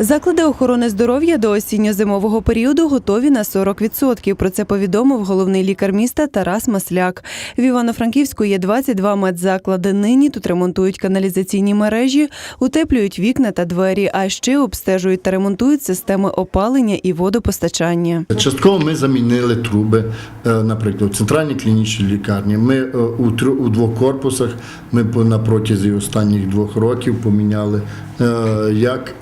Заклади охорони здоров'я до осінньо-зимового періоду готові на 40%. Про це повідомив головний лікар міста Тарас Масляк. В Івано-Франківську є 22 медзаклади. Нині тут ремонтують каналізаційні мережі, утеплюють вікна та двері, а ще обстежують та ремонтують системи опалення і водопостачання. Частково ми замінили труби, е, наприклад, в центральній клінічній лікарні. Ми е, у, двох корпусах ми на протязі останніх двох років поміняли е, як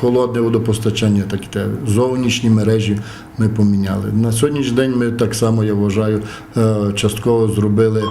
холодне водопостачання, так і те зовнішні мережі ми поміняли. На сьогоднішній день ми так само, я вважаю, е, частково зробили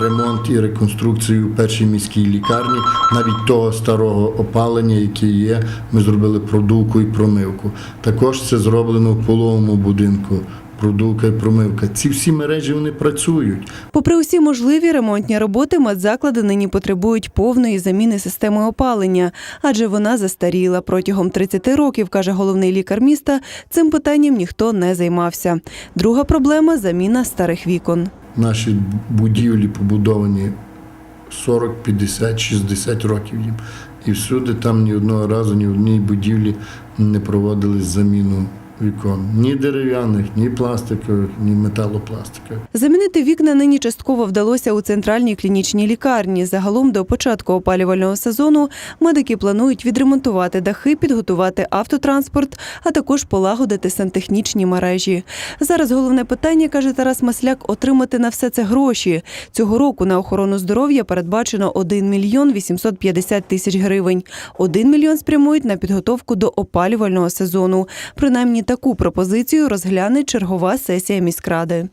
ремонт і реконструкцію першій міській лікарні, навіть того старого опалення, яке є. Ми зробили продувку і промивку. Також це зроблено в половому будинку. Продувка і промивка. Ці всі мережі вони працюють. Попри усі можливі ремонтні роботи, медзаклади нині потребують повної заміни системи опалення, адже вона застаріла. Протягом 30 років, каже головний лікар міста, цим питанням ніхто не займався. Друга проблема заміна старих вікон. Наші будівлі побудовані 40, 50, 60 років їм. І всюди там ні одного разу, ні в одній будівлі не проводили заміну вікон. Ні дерев'яних, ні пластикових, ні металопластикових. Замінити вікна нині частково вдалося у центральній клінічній лікарні. Загалом до початку опалювального сезону медики планують відремонтувати дахи, підготувати автотранспорт, а також полагодити сантехнічні мережі. Зараз головне питання, каже Тарас Масляк, отримати на все це гроші. Цього року на охорону здоров'я передбачено 1 мільйон 850 тисяч гривень. 1 мільйон спрямують на підготовку до опалювального сезону. Принаймні таку пропозицію розгляне чергова сесія міськради.